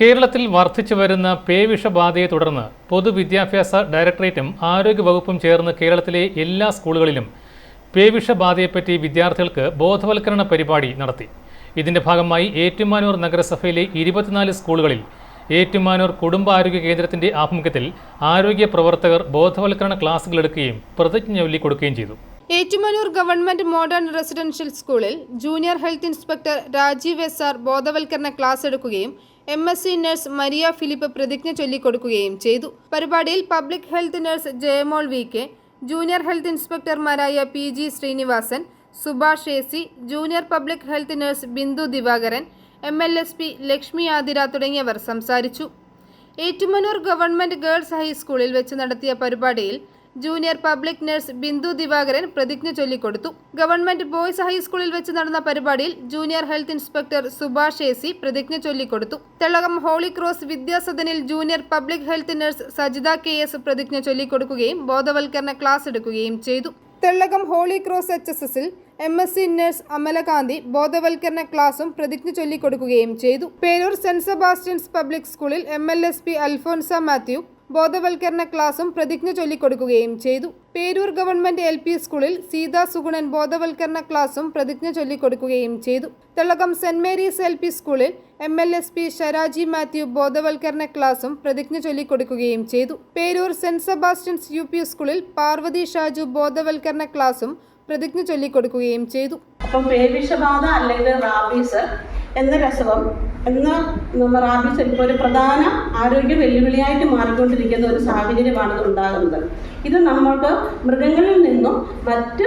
കേരളത്തിൽ വർദ്ധിച്ചു വരുന്ന പേവിഷബാധയെ തുടർന്ന് പൊതുവിദ്യാഭ്യാസ ഡയറക്ടറേറ്റും ആരോഗ്യവകുപ്പും ചേർന്ന് കേരളത്തിലെ എല്ലാ സ്കൂളുകളിലും പേവിഷബാധയെപ്പറ്റി വിദ്യാർത്ഥികൾക്ക് ബോധവൽക്കരണ പരിപാടി നടത്തി. ഇതിന്റെ ഭാഗമായി ഏറ്റുമാനൂർ നഗരസഭയിലെ ഇരുപത്തിനാല് സ്കൂളുകളിൽ ഏറ്റുമാനൂർ കുടുംബാരോഗ്യ കേന്ദ്രത്തിന്റെ ആഭിമുഖ്യത്തിൽ ആരോഗ്യ പ്രവർത്തകർ ബോധവൽക്കരണ ക്ലാസുകളെടുക്കുകയും പ്രതിജ്ഞ ചൊല്ലിക്കൊടുക്കുകയും ചെയ്തു. ഏറ്റുമാനൂർ ഗവൺമെന്റ് മോഡേൺ റെസിഡൻഷ്യൽ സ്കൂളിൽ junior health inspector Rajeev S R ബോധവൽക്കരണ ക്ലാസ് എടുക്കുകയും M S C nurse Maria Philip പ്രതിജ്ഞ ചൊല്ലിക്കൊടുക്കുകയും ചെയ്തു. പരിപാടിയിൽ public health nurse Jayamol V K junior health ഇൻസ്പെക്ടർമാരായ P G Srinivasan Subhash A C junior public health nurse Bindu Divakaran M L S P Lakshmi Athira തുടങ്ങിയവർ സംസാരിച്ചു. Ettumanoor government girls ഹൈസ്കൂളിൽ വെച്ച് നടത്തിയ പരിപാടിയിൽ junior public nurse Bindu Divakaran പ്രതിജ്ഞ ചൊല്ലിക്കൊടുത്തു. Government boys ഹൈസ്കൂളിൽ വെച്ച് നടന്ന പരിപാടിയിൽ junior health inspector Subhash AC പ്രതിജ്ഞ ചൊല്ലിക്കൊടുത്തു. Thellakom Holy Cross വിദ്യാസദനിൽ junior public health nurse Sajitha K S പ്രതിജ്ഞ ചൊല്ലിക്കൊടുക്കുകയും ബോധവൽക്കരണ ക്ലാസ് എടുക്കുകയും ചെയ്തു. Thellakom Holy Cross H S എസിൽ M S C nurse Amalakanthi ബോധവൽക്കരണ ക്ലാസും പ്രതിജ്ഞ ചൊല്ലിക്കൊടുക്കുകയും ചെയ്തു. പേരൂർ സെന്റ് സെബാസ്റ്റ്യൻസ് പബ്ലിക് സ്കൂളിൽ M L S P Alphonsa Mathew ബോധവൽക്കരണ ക്ലാസും പ്രതിജ്ഞ ചൊല്ലിക്കൊടുക്കുകയും ചെയ്തു. പേരൂർ ഗവൺമെന്റ് എൽ പി സ്കൂളിൽ സീതാ സുഗുണൻ ബോധവൽക്കരണ ക്ലാസും പ്രതിജ്ഞ ചൊല്ലിക്കൊടുക്കുകയും ചെയ്തു. Thilakam Saint Mary's L P സ്കൂളിൽ M L S P Sharaji Mathew ബോധവൽക്കരണ ക്ലാസും പ്രതിജ്ഞ ചൊല്ലിക്കൊടുക്കുകയും ചെയ്തു. Peroor Saint Sebastian's U P സ്കൂളിൽ പാർവതി ഷാജു ബോധവൽക്കരണ ക്ലാസും പ്രതിജ്ഞ ചൊല്ലിക്കൊടുക്കുകയും ചെയ്തു. അപ്പം പേവിഷബാധ അല്ലെങ്കിൽ റാബീസ് എന്ന രസവം എന്ന നമ്മ റാബീസ് ഒരു പ്രധാന ആരോഗ്യ വെല്ലുവിളിയായിട്ട് മാറിക്കൊണ്ടിരിക്കുന്ന ഒരു സാഹചര്യമാണ് ഉണ്ടാകുന്നത്. ഇത് നമ്മൾക്ക് മൃഗങ്ങളിൽ നിന്നും മറ്റ്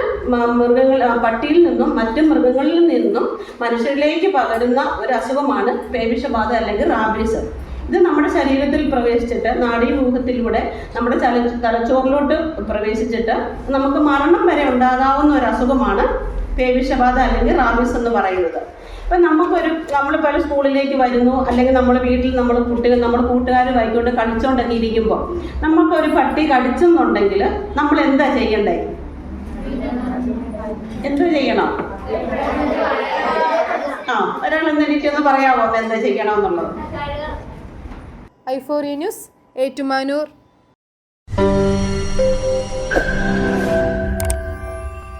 മൃഗങ്ങൾ പട്ടിയിൽ നിന്നും മറ്റ് മൃഗങ്ങളിൽ നിന്നും മനുഷ്യരിലേക്ക് പകരുന്ന ഒരു അസുഖമാണ് പേവിഷബാധ അല്ലെങ്കിൽ റാബീസ്. ഇത് നമ്മുടെ ശരീരത്തിൽ പ്രവേശിച്ചിട്ട് നാഡീവ്യൂഹത്തിലൂടെ നമ്മുടെ ചല തലച്ചോറിലോട്ട് പ്രവേശിച്ചിട്ട് നമുക്ക് മരണം വരെ ഉണ്ടാകാവുന്ന ഒരു അസുഖമാണ് പേവിഷബാധ അല്ലെങ്കിൽ റാബിസ് എന്ന് പറയുന്നത്. ഇപ്പം നമുക്കൊരു പല സ്കൂളിലേക്ക് വരുന്നു അല്ലെങ്കിൽ നമ്മൾ വീട്ടിൽ നമ്മൾ കുട്ടികൾ നമ്മൾ നമ്മുടെ വൈകൊണ്ട് കളിച്ചുകൊണ്ടൊക്കെ ഇരിക്കുമ്പോൾ നമുക്കൊരു പട്ടി കടിച്ചെന്നുണ്ടെങ്കിൽ നമ്മൾ എന്താ ചെയ്യണ്ടേ? എന്തു ചെയ്യണം? ആ ഒരാൾ എനിക്കൊന്ന് പറയാമോ എന്താ ചെയ്യണമെന്നുള്ളത്? ഐഫോറി ന്യൂസ് ഏറ്റുമാനൂർ.